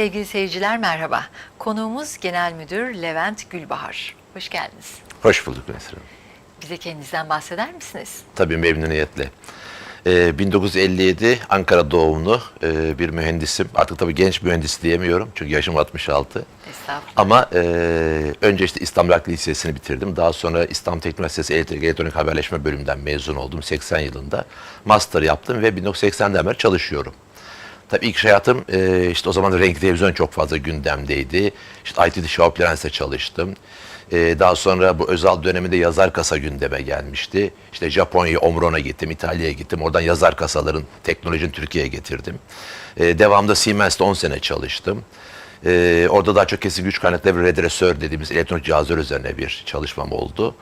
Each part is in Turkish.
Sevgili seyirciler merhaba. Konuğumuz Genel Müdür Levent Gülbahar. Hoş geldiniz. Hoş bulduk Nesrin. Bize kendinizden bahseder misiniz? Tabii memnuniyetle. Ee, 1957 Ankara doğumlu e, bir mühendisim. Artık tabii genç mühendis diyemiyorum çünkü yaşım 66. Estağfurullah. Ama e, önce işte İstanbul Hakkı Lisesi'ni bitirdim. Daha sonra İstanbul Teknik Üniversitesi Elektrik Elektronik Haberleşme bölümünden mezun oldum 80 yılında. Master yaptım ve 1980'den beri çalışıyorum. Tabii ilk iş hayatım e, işte o zaman renkli televizyon çok fazla gündemdeydi. İşte IT'de Şahap Lens'te çalıştım. E, daha sonra bu özel döneminde yazar kasa gündeme gelmişti. İşte Japonya, Omron'a gittim, İtalya'ya gittim. Oradan yazar kasaların teknolojini Türkiye'ye getirdim. E, devamında Siemens'te 10 sene çalıştım. E, orada daha çok kesin güç kaynakları ve redresör dediğimiz elektronik cihazlar üzerine bir çalışmam oldu.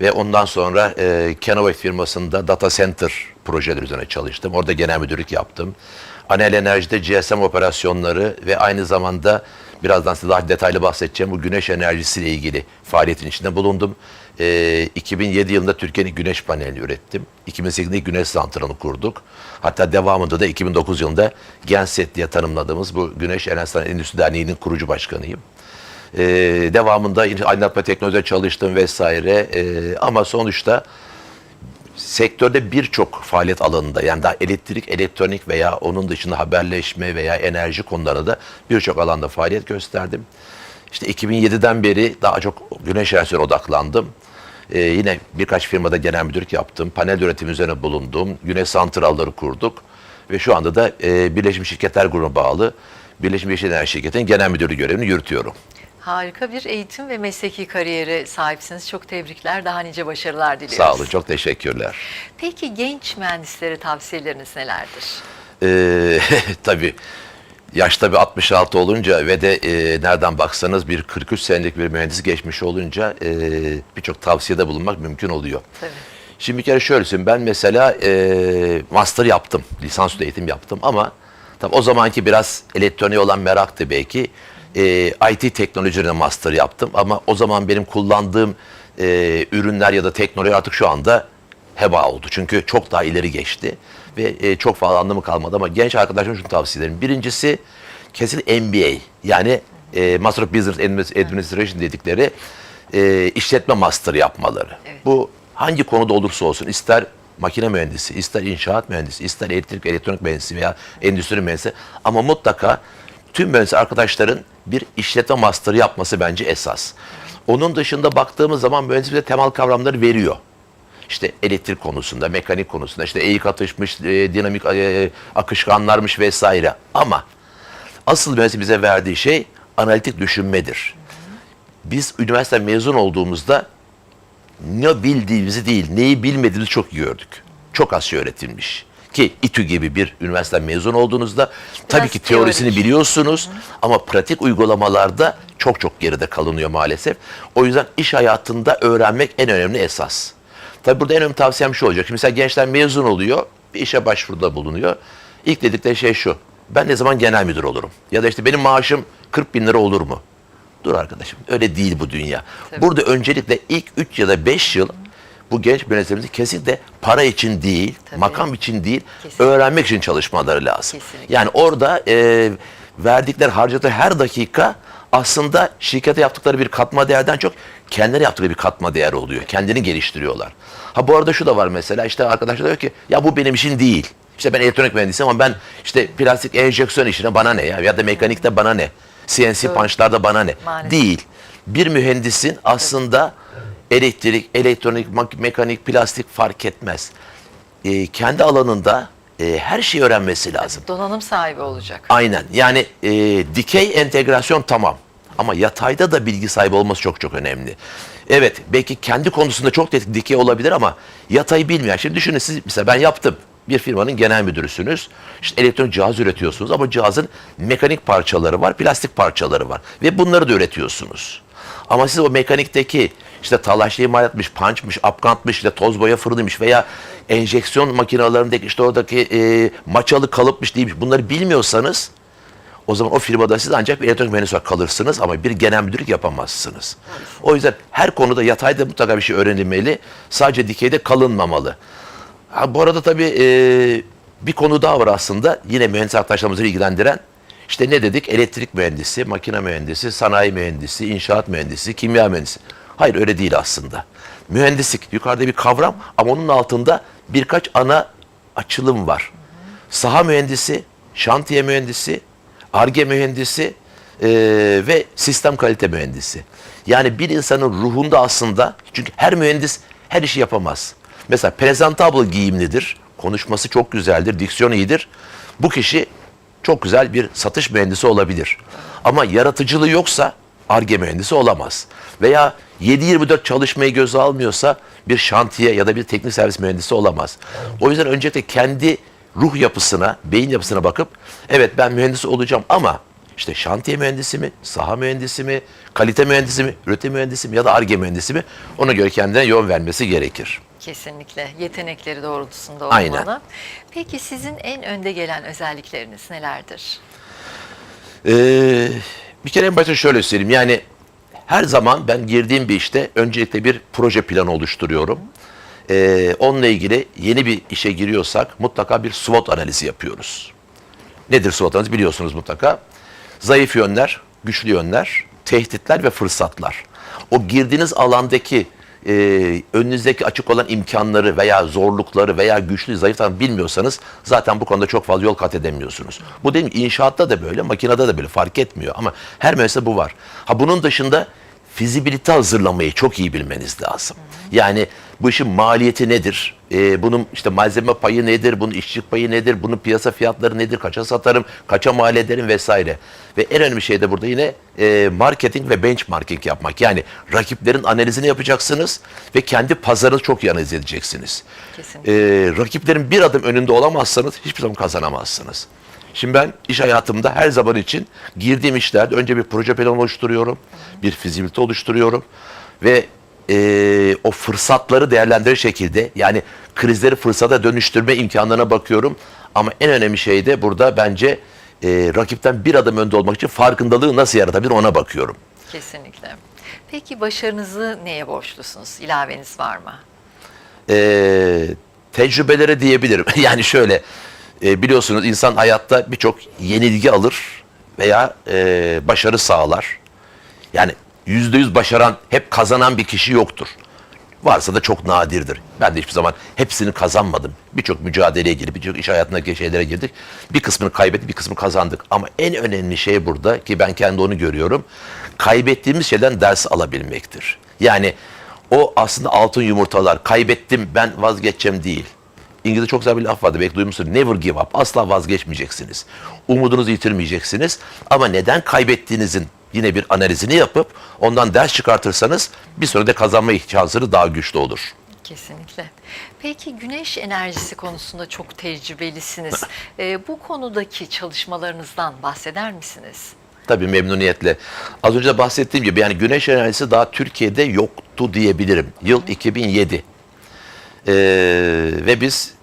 Ve ondan sonra e, Kenovate firmasında data center projeler üzerine çalıştım. Orada genel müdürlük yaptım. Anel Enerji'de GSM operasyonları ve aynı zamanda birazdan size daha detaylı bahsedeceğim bu güneş enerjisiyle ilgili faaliyetin içinde bulundum. Ee, 2007 yılında Türkiye'nin güneş paneli ürettim. 2008'de güneş santralını kurduk. Hatta devamında da 2009 yılında Genset diye tanımladığımız bu Güneş Enerji Sanayi Endüstri Derneği'nin kurucu başkanıyım. Ee, devamında aydınlatma teknolojide çalıştım vesaire. Ee, ama sonuçta sektörde birçok faaliyet alanında yani daha elektrik, elektronik veya onun dışında haberleşme veya enerji konularında da birçok alanda faaliyet gösterdim. İşte 2007'den beri daha çok güneş enerjisine odaklandım. Ee, yine birkaç firmada genel müdürlük yaptım. Panel üretimi üzerine bulundum. Güneş santralları kurduk. Ve şu anda da e, Birleşmiş Şirketler Grubu'na bağlı Birleşmiş Enerji Şirketi'nin genel müdürlüğü görevini yürütüyorum. Harika bir eğitim ve mesleki kariyere sahipsiniz. Çok tebrikler. Daha nice başarılar diliyoruz. Sağ olun, çok teşekkürler. Peki genç mühendislere tavsiyeleriniz nelerdir? Ee, tabii yaşta bir 66 olunca ve de e, nereden baksanız bir 43 senelik bir mühendis geçmiş olunca e, birçok tavsiyede bulunmak mümkün oluyor. Tabii. Şimdi bir kere şöyle söyleyeyim ben mesela e, master yaptım, lisansüstü eğitim yaptım ama tabii o zamanki biraz elektroniğe olan meraktı belki. E, IT teknolojilerine master yaptım ama o zaman benim kullandığım e, ürünler ya da teknoloji artık şu anda heba oldu. Çünkü çok daha ileri geçti ve e, çok fazla anlamı kalmadı ama genç arkadaşlarıma şunu tavsiye ederim. Birincisi kesin MBA yani e, Master of Business Administration dedikleri e, işletme master yapmaları. Evet. Bu hangi konuda olursa olsun ister makine mühendisi, ister inşaat mühendisi, ister elektrik, elektronik mühendisi veya endüstri mühendisi ama mutlaka tüm mühendis arkadaşların bir işletme master yapması bence esas. Onun dışında baktığımız zaman mühendis bize temel kavramları veriyor. İşte elektrik konusunda, mekanik konusunda, işte eğik atışmış, e, dinamik e, akışkanlarmış vesaire. Ama asıl mühendis bize verdiği şey analitik düşünmedir. Biz üniversite mezun olduğumuzda ne bildiğimizi değil, neyi bilmediğimizi çok gördük. Çok az şey öğretilmiş. Ki İTÜ gibi bir üniversite mezun olduğunuzda tabii ki teorisini teorik. biliyorsunuz ama pratik uygulamalarda çok çok geride kalınıyor maalesef. O yüzden iş hayatında öğrenmek en önemli esas. Tabii burada en önemli tavsiyem şu olacak. Şimdi mesela gençler mezun oluyor, bir işe başvuruda bulunuyor. İlk dedikleri şey şu. Ben ne zaman genel müdür olurum? Ya da işte benim maaşım 40 bin lira olur mu? Dur arkadaşım öyle değil bu dünya. Tabii. Burada öncelikle ilk 3 ya da 5 yıl bu genç mühendislerimizi kesinlikle para için değil, Tabii. makam için değil, Kesinlikle. öğrenmek için çalışmaları lazım. Kesinlikle. Yani orada e, verdikleri, harcadıkları her dakika aslında şirkete yaptıkları bir katma değerden çok kendileri yaptıkları bir katma değer oluyor. Kendini geliştiriyorlar. Ha bu arada şu da var mesela işte arkadaşlar diyor ki ya bu benim işim değil. İşte ben elektronik mühendisiyim ama ben işte plastik enjeksiyon işine bana ne ya ya da mekanikte bana ne? CNC Doğru. punchlarda bana ne? Maalesef. Değil. Bir mühendisin aslında elektrik, elektronik, mekanik, plastik fark etmez. Ee, kendi alanında e, her şeyi öğrenmesi lazım. Donanım sahibi olacak. Aynen. Yani e, dikey entegrasyon tamam. Ama yatayda da bilgi sahibi olması çok çok önemli. Evet belki kendi konusunda çok dikey olabilir ama yatayı bilmeyen. Şimdi düşünün siz mesela ben yaptım. Bir firmanın genel müdürüsünüz. İşte elektronik cihaz üretiyorsunuz ama cihazın mekanik parçaları var, plastik parçaları var. Ve bunları da üretiyorsunuz. Ama siz o mekanikteki işte talaşlı imalatmış, punchmış, apkantmış, işte toz boya fırınıymış veya enjeksiyon makinalarındaki işte oradaki e, maçalı kalıpmış değilmiş bunları bilmiyorsanız o zaman o firmada siz ancak bir elektronik mühendis olarak kalırsınız ama bir genel müdürlük yapamazsınız. O yüzden her konuda yatayda mutlaka bir şey öğrenilmeli. Sadece dikeyde kalınmamalı. Ha, bu arada tabii e, bir konu daha var aslında. Yine mühendis arkadaşlarımızı ilgilendiren. İşte ne dedik? Elektrik mühendisi, makine mühendisi, sanayi mühendisi, inşaat mühendisi, kimya mühendisi. Hayır öyle değil aslında. Mühendislik yukarıda bir kavram ama onun altında birkaç ana açılım var. Saha mühendisi, şantiye mühendisi, arge mühendisi eee, ve sistem kalite mühendisi. Yani bir insanın ruhunda aslında çünkü her mühendis her işi yapamaz. Mesela presentable giyimlidir, konuşması çok güzeldir, diksiyon iyidir. Bu kişi çok güzel bir satış mühendisi olabilir. Ama yaratıcılığı yoksa arge mühendisi olamaz. Veya 7-24 çalışmayı göze almıyorsa bir şantiye ya da bir teknik servis mühendisi olamaz. O yüzden öncelikle kendi ruh yapısına, beyin yapısına bakıp evet ben mühendis olacağım ama işte şantiye mühendisi mi, saha mühendisi mi, kalite mühendisi mi, üretim mühendisi mi ya da arge mühendisi mi ona göre kendine yön vermesi gerekir. Kesinlikle yetenekleri doğrultusunda olmalı. Aynen. Peki sizin en önde gelen özellikleriniz nelerdir? Ee, bir kere en başta şöyle söyleyeyim. Yani her zaman ben girdiğim bir işte öncelikle bir proje planı oluşturuyorum. Ee, onunla ilgili yeni bir işe giriyorsak mutlaka bir SWOT analizi yapıyoruz. Nedir SWOT analizi biliyorsunuz mutlaka. Zayıf yönler, güçlü yönler, tehditler ve fırsatlar. O girdiğiniz alandaki e, önünüzdeki açık olan imkanları veya zorlukları veya güçlü zayıf tarafı bilmiyorsanız zaten bu konuda çok fazla yol kat edemiyorsunuz. Bu değil mi? İnşaatta da böyle, makinede de böyle fark etmiyor ama her müessesede bu var. Ha bunun dışında fizibilite hazırlamayı çok iyi bilmeniz lazım. Yani bu işin maliyeti nedir? Ee, bunun işte malzeme payı nedir? Bunun işçilik payı nedir? Bunun piyasa fiyatları nedir? Kaça satarım? Kaça mal ederim vesaire. Ve en önemli şey de burada yine e, marketing ve benchmarking yapmak. Yani rakiplerin analizini yapacaksınız ve kendi pazarınızı çok iyi analiz edeceksiniz. Kesinlikle. Ee, rakiplerin bir adım önünde olamazsanız hiçbir zaman kazanamazsınız. Şimdi ben iş hayatımda her zaman için girdiğim işlerde önce bir proje planı oluşturuyorum, bir fizibilite oluşturuyorum ve eee, o fırsatları değerlendirir şekilde yani krizleri fırsata dönüştürme imkanlarına bakıyorum. Ama en önemli şey de burada bence eee, rakipten bir adım önde olmak için farkındalığı nasıl yaratabilir ona bakıyorum. Kesinlikle. Peki başarınızı neye borçlusunuz? İlaveniz var mı? e, tecrübelere diyebilirim. yani şöyle e, biliyorsunuz insan hayatta birçok yenilgi alır veya e, başarı sağlar. Yani yüzde yüz başaran, hep kazanan bir kişi yoktur. Varsa da çok nadirdir. Ben de hiçbir zaman hepsini kazanmadım. Birçok mücadeleye girip, birçok iş hayatındaki şeylere girdik. Bir kısmını kaybettik, bir kısmını kazandık. Ama en önemli şey burada ki ben kendi onu görüyorum. Kaybettiğimiz şeyden ders alabilmektir. Yani o aslında altın yumurtalar. Kaybettim ben vazgeçeceğim değil. İngilizce çok güzel bir laf vardı belki duymuşsunuz. Never give up. Asla vazgeçmeyeceksiniz. Umudunuzu yitirmeyeceksiniz. Ama neden kaybettiğinizin yine bir analizini yapıp ondan ders çıkartırsanız bir sonraki kazanma şansınız daha güçlü olur. Kesinlikle. Peki güneş enerjisi konusunda çok tecrübelisiniz. Ee, bu konudaki çalışmalarınızdan bahseder misiniz? Tabii memnuniyetle. Az önce bahsettiğim gibi yani güneş enerjisi daha Türkiye'de yoktu diyebilirim. Yıl 2007. Ee, ve biz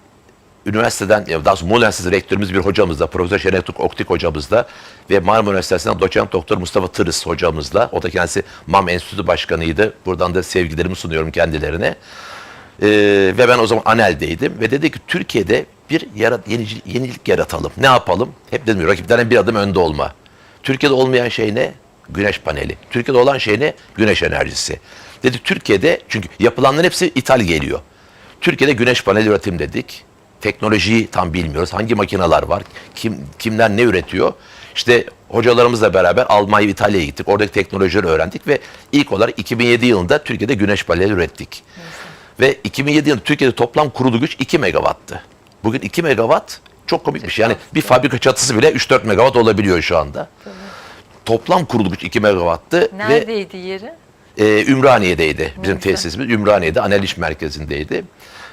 üniversiteden, daha doğrusu Muğla Üniversitesi rektörümüz bir hocamızla, Profesör Şenetuk Oktik hocamızla ve Marmara Üniversitesi'nden doçent doktor Mustafa Tırıs hocamızla, o da kendisi MAM Enstitüsü Başkanıydı. Buradan da sevgilerimi sunuyorum kendilerine. Ee, ve ben o zaman ANEL'deydim ve dedi ki Türkiye'de bir yarat, yenici- yenilik yaratalım. Ne yapalım? Hep dedim rakiplerden bir adım önde olma. Türkiye'de olmayan şey ne? Güneş paneli. Türkiye'de olan şey ne? Güneş enerjisi. Dedik Türkiye'de çünkü yapılanların hepsi ithal geliyor. Türkiye'de güneş paneli üretim dedik. Teknolojiyi tam bilmiyoruz. Hangi makineler var? Kim kimler ne üretiyor? İşte hocalarımızla beraber Almanya, İtalya'ya gittik. Oradaki teknolojileri öğrendik ve ilk olarak 2007 yılında Türkiye'de güneş paneli ürettik. Ve 2007 yılında Türkiye'de toplam kurulu güç 2 megawattı. Bugün 2 megawatt çok komik bir şey. Yani bir fabrika çatısı bile 3-4 megawatt olabiliyor şu anda. Toplam kurulu güç 2 megawattı ve Neredeydi yeri? E, Ümraniye'deydi. Bizim güzel. tesisimiz Ümraniye'de Analiş Merkezi'ndeydi.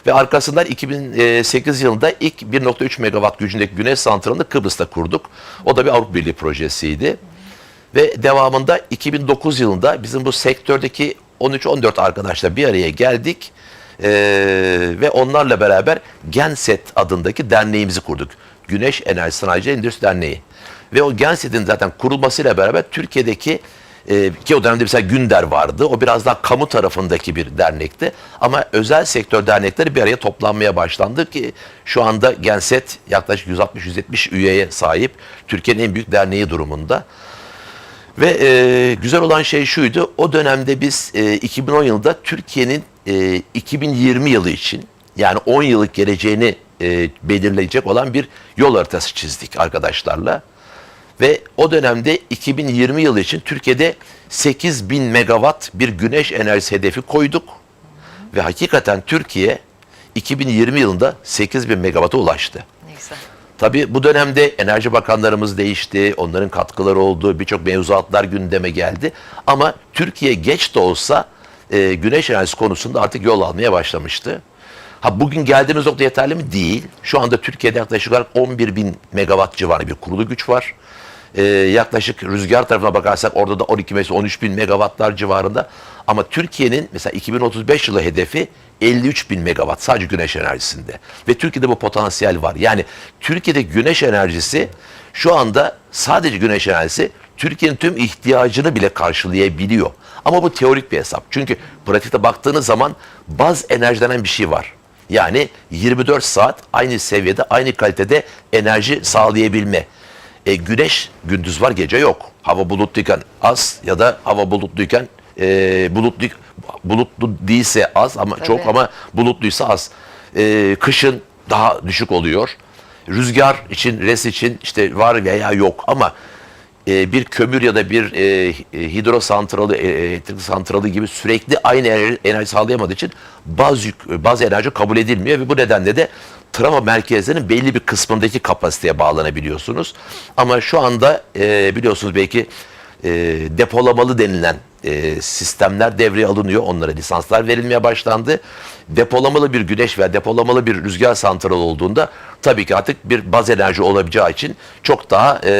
Ve arkasından 2008 yılında ilk 1.3 megawatt gücündeki güneş santralını Kıbrıs'ta kurduk. O da bir Avrupa Birliği projesiydi. Ve devamında 2009 yılında bizim bu sektördeki 13-14 arkadaşla bir araya geldik. Ee, ve onlarla beraber Genset adındaki derneğimizi kurduk. Güneş Enerji Sanayici Endüstri Derneği. Ve o Genset'in zaten kurulmasıyla beraber Türkiye'deki E, ki o dönemde mesela Günder vardı. O biraz daha kamu tarafındaki bir dernekti. Ama özel sektör dernekleri bir araya toplanmaya başlandı ki şu anda Genset yaklaşık 160-170 üyeye sahip Türkiye'nin en büyük derneği durumunda. Ve e, güzel olan şey şuydu. O dönemde biz e, 2010 yılında Türkiye'nin e, 2020 yılı için yani 10 yıllık geleceğini e, belirleyecek olan bir yol haritası çizdik arkadaşlarla. Ve o dönemde 2020 yılı için Türkiye'de 8000 megawatt bir güneş enerjisi hedefi koyduk. Ve hakikaten Türkiye 2020 yılında 8000 megawatt'a ulaştı. Tabii bu dönemde enerji bakanlarımız değişti, onların katkıları oldu, birçok mevzuatlar gündeme geldi. Ama Türkiye geç de olsa e, güneş enerjisi konusunda artık yol almaya başlamıştı. Ha bugün geldiğimiz nokta yeterli mi? Değil. Şu anda Türkiye'de yaklaşık olarak 11 bin megawatt civarı bir kurulu güç var. E, yaklaşık rüzgar tarafına bakarsak orada da 12 mesela 13 bin megawattlar civarında. Ama Türkiye'nin mesela 2035 yılı hedefi 53 bin megawatt sadece güneş enerjisinde. Ve Türkiye'de bu potansiyel var. Yani Türkiye'de güneş enerjisi şu anda sadece güneş enerjisi Türkiye'nin tüm ihtiyacını bile karşılayabiliyor. Ama bu teorik bir hesap. Çünkü pratikte baktığınız zaman baz enerji denen bir şey var. Yani 24 saat aynı seviyede, aynı kalitede enerji sağlayabilme. E, güneş gündüz var, gece yok. Hava bulutluyken az ya da hava bulutluyken e, bulutlu bulutlu değilse az ama Tabii. çok ama bulutluysa az. E, kışın daha düşük oluyor. Rüzgar için, res için işte var veya yok ama e, bir kömür ya da bir e, hidro santralı, e, elektrik santralı gibi sürekli aynı enerji, enerji sağlayamadığı için baz, yük, baz enerji kabul edilmiyor ve bu nedenle de travma merkezlerinin belli bir kısmındaki kapasiteye bağlanabiliyorsunuz. Ama şu anda e, biliyorsunuz belki e, depolamalı denilen e, sistemler devreye alınıyor. Onlara lisanslar verilmeye başlandı. Depolamalı bir güneş veya depolamalı bir rüzgar santralı olduğunda tabii ki artık bir baz enerji olabileceği için çok daha e,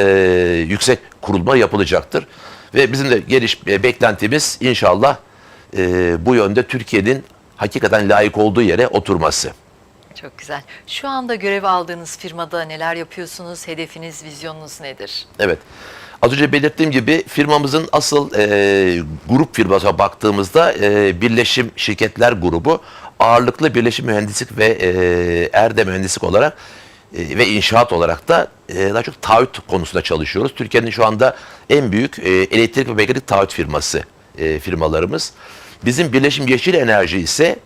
yüksek kurulma yapılacaktır. Ve bizim de geliş e, beklentimiz inşallah e, bu yönde Türkiye'nin hakikaten layık olduğu yere oturması. Çok güzel. Şu anda görev aldığınız firmada neler yapıyorsunuz? Hedefiniz, vizyonunuz nedir? Evet. Az önce belirttiğim gibi firmamızın asıl e, grup firmasına baktığımızda e, Birleşim Şirketler Grubu ağırlıklı birleşim mühendislik ve e, erde mühendislik olarak e, ve inşaat olarak da e, daha çok taahhüt konusunda çalışıyoruz. Türkiye'nin şu anda en büyük e, elektrik ve mekanik taahhüt firması firmalarımız. Bizim Birleşim Yeşil Enerji ise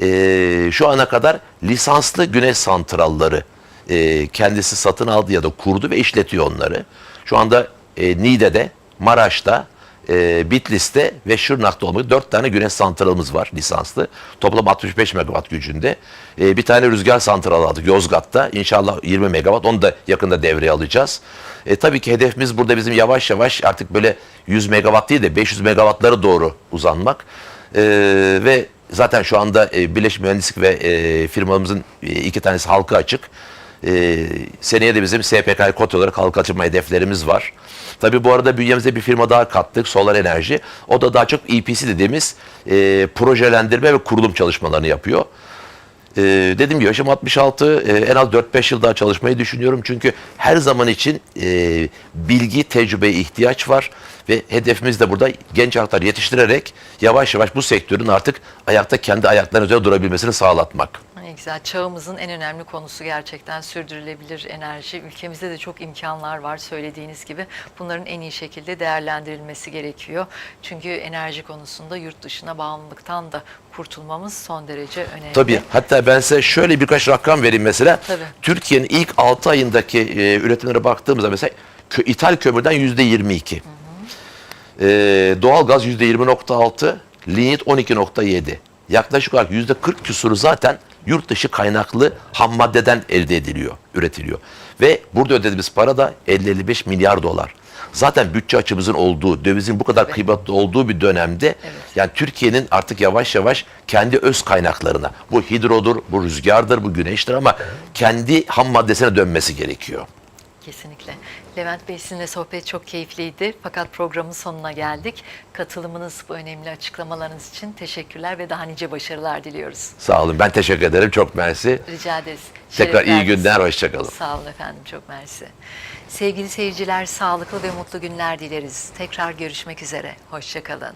e, şu ana kadar lisanslı güneş santralları e, kendisi satın aldı ya da kurdu ve işletiyor onları. Şu anda e, Niğde'de, Maraş'ta, e, Bitlis'te ve Şırnak'ta olmak dört tane güneş santralımız var lisanslı. Toplam 65 megawatt gücünde. E, bir tane rüzgar santralı aldık Yozgat'ta. İnşallah 20 megawatt. Onu da yakında devreye alacağız. E, tabii ki hedefimiz burada bizim yavaş yavaş artık böyle 100 megawatt değil de 500 megawattlara doğru uzanmak. E, ve zaten şu anda e, Birleşik Mühendislik ve e, firmamızın e, iki tanesi halka açık. E, seneye de bizim SPK kod olarak halka açılma hedeflerimiz var. Tabii bu arada bünyemize bir firma daha kattık, Solar Enerji. O da daha çok EPC dediğimiz e, projelendirme ve kurulum çalışmalarını yapıyor. E, dediğim gibi yaşım 66, e, en az 4-5 yıl daha çalışmayı düşünüyorum. Çünkü her zaman için e, bilgi, tecrübeye ihtiyaç var. Ve hedefimiz de burada genç arkadaşlar yetiştirerek yavaş yavaş bu sektörün artık ayakta kendi ayaklarının üzerine durabilmesini sağlatmak. Ne güzel. Çağımızın en önemli konusu gerçekten sürdürülebilir enerji. Ülkemizde de çok imkanlar var söylediğiniz gibi. Bunların en iyi şekilde değerlendirilmesi gerekiyor. Çünkü enerji konusunda yurt dışına bağımlılıktan da kurtulmamız son derece önemli. Tabii. Hatta ben size şöyle birkaç rakam vereyim mesela. Tabii. Türkiye'nin ilk 6 ayındaki e, üretimlere baktığımızda mesela kö, ithal kömürden yüzde 22. E, doğalgaz yüzde 20.6, lignit 12.7. Yaklaşık olarak yüzde 40 küsuru zaten yurt dışı kaynaklı ham maddeden elde ediliyor, üretiliyor. Ve burada ödediğimiz para da 50-55 milyar dolar. Zaten bütçe açımızın olduğu, dövizin bu kadar Tabii. kıymetli olduğu bir dönemde yani Türkiye'nin artık yavaş yavaş kendi öz kaynaklarına, bu hidrodur, bu rüzgardır, bu güneştir ama kendi ham maddesine dönmesi gerekiyor. Kesinlikle. Levent Bey sizinle sohbet çok keyifliydi. Fakat programın sonuna geldik. Katılımınız, bu önemli açıklamalarınız için teşekkürler ve daha nice başarılar diliyoruz. Sağ olun. Ben teşekkür ederim. Çok mersi. Rica ederiz. Tekrar Şeref iyi verdiniz. günler, hoşça kalın. Sağ olun efendim, çok mersi. Sevgili seyirciler, sağlıklı ve mutlu günler dileriz. Tekrar görüşmek üzere. Hoşça kalın.